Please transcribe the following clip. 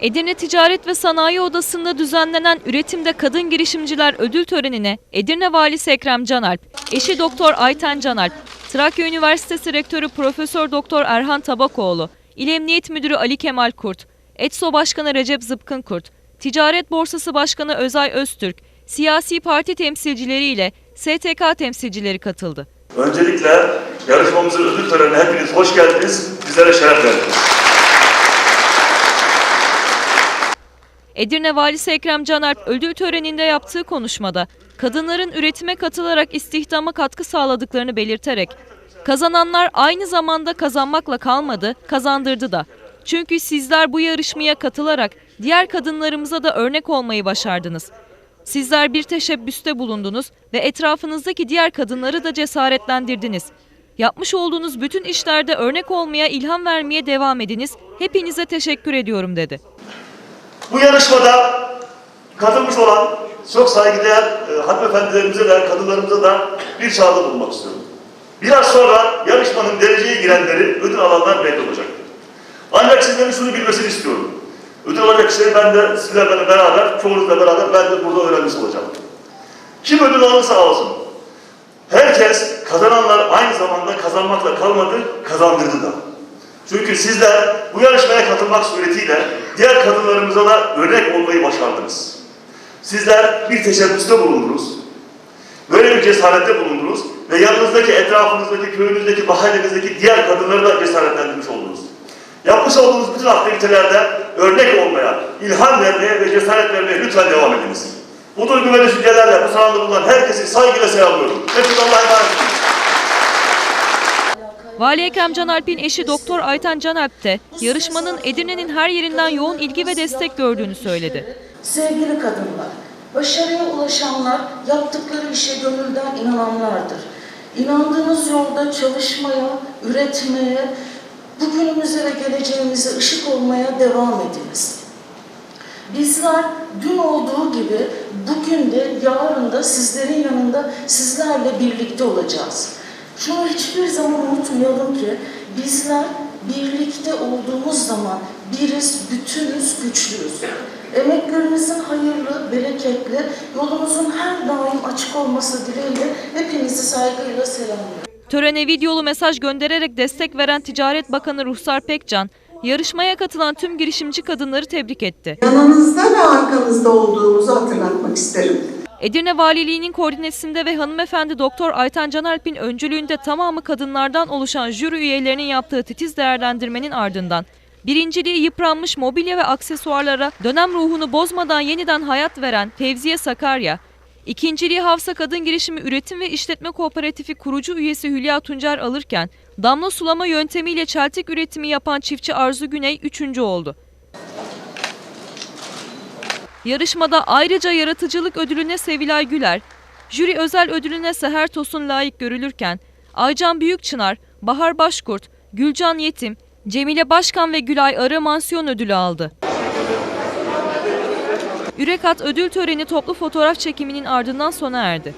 Edirne Ticaret ve Sanayi Odası'nda düzenlenen Üretimde Kadın Girişimciler Ödül Töreni'ne Edirne Valisi Ekrem Canalp, eşi Doktor Ayten Canalp, Trakya Üniversitesi Rektörü Profesör Doktor Erhan Tabakoğlu, İl Emniyet Müdürü Ali Kemal Kurt, ETSO Başkanı Recep Zıpkın Kurt, Ticaret Borsası Başkanı Özay Öztürk, siyasi parti temsilcileriyle STK temsilcileri katıldı. Öncelikle yarışmamızın ödül törenine hepiniz hoş geldiniz. Bizlere şeref verdiniz. Edirne Valisi Ekrem Canalp ödül töreninde yaptığı konuşmada kadınların üretime katılarak istihdama katkı sağladıklarını belirterek kazananlar aynı zamanda kazanmakla kalmadı, kazandırdı da. Çünkü sizler bu yarışmaya katılarak diğer kadınlarımıza da örnek olmayı başardınız. Sizler bir teşebbüste bulundunuz ve etrafınızdaki diğer kadınları da cesaretlendirdiniz. Yapmış olduğunuz bütün işlerde örnek olmaya, ilham vermeye devam ediniz. Hepinize teşekkür ediyorum dedi. Yarışmada katılmış olan çok saygıdeğer e, hanımefendilerimize de kadınlarımıza da bir çağrıda bulunmak istiyorum. Biraz sonra yarışmanın dereceye girenleri ödül alanlar belli olacak. Ancak sizlerin şunu bilmesini istiyorum. Ödül alacak kişileri ben de sizlerle beraber, çoğunuzla beraber ben de burada öğrenmiş olacağım. Kim ödül alırsa alsın. Herkes kazananlar aynı zamanda kazanmakla kalmadı, kazandırdı da. Çünkü sizler bu yarışmaya katılmak suretiyle diğer kadınlarımıza da örnek olmayı başardınız. Sizler bir teşebbüste bulundunuz. Böyle bir cesarette bulundunuz ve yanınızdaki, etrafınızdaki, köyünüzdeki, mahallenizdeki diğer kadınları da cesaretlendirmiş oldunuz. Yapmış olduğunuz bütün aktivitelerde örnek olmaya, ilham vermeye ve cesaret vermeye lütfen devam ediniz. Bu duygu ve düşüncelerle bu salonda bulunan herkesi saygıyla selamlıyorum. Hepiniz Allah'a emanet olun. Vali Ekrem Canalp'in eşi Doktor Ayten Canalp de yarışmanın Edirne'nin her yerinden yoğun ilgi ve destek gördüğünü söyledi. Sevgili kadınlar, başarıya ulaşanlar yaptıkları işe gönülden inananlardır. İnandığınız yolda çalışmaya, üretmeye, bugünümüze ve geleceğimize ışık olmaya devam ediniz. Bizler dün olduğu gibi bugün de yarın da sizlerin yanında sizlerle birlikte olacağız. Şunu hiçbir zaman unutmayalım ki bizler birlikte olduğumuz zaman biriz, bütünüz, güçlüyüz. Emeklerinizin hayırlı, bereketli, yolunuzun her daim açık olması dileğiyle hepinizi saygıyla selamlıyorum. Törene videolu mesaj göndererek destek veren Ticaret Bakanı Ruhsar Pekcan, yarışmaya katılan tüm girişimci kadınları tebrik etti. Yanınızda ve arkanızda olduğumuzu hatırlatmak isterim. Edirne Valiliği'nin koordinesinde ve hanımefendi Doktor Ayten Canalp'in öncülüğünde tamamı kadınlardan oluşan jüri üyelerinin yaptığı titiz değerlendirmenin ardından birinciliği yıpranmış mobilya ve aksesuarlara dönem ruhunu bozmadan yeniden hayat veren Fevziye Sakarya, ikinciliği Hafsa Kadın Girişimi Üretim ve İşletme Kooperatifi kurucu üyesi Hülya Tuncer alırken damla sulama yöntemiyle çeltik üretimi yapan çiftçi Arzu Güney üçüncü oldu. Yarışmada ayrıca yaratıcılık ödülüne Sevilay Güler, jüri özel ödülüne Seher Tosun layık görülürken Aycan Büyükçınar, Bahar Başkurt, Gülcan Yetim, Cemile Başkan ve Gülay Arı mansiyon ödülü aldı. Ürekat ödül töreni toplu fotoğraf çekiminin ardından sona erdi.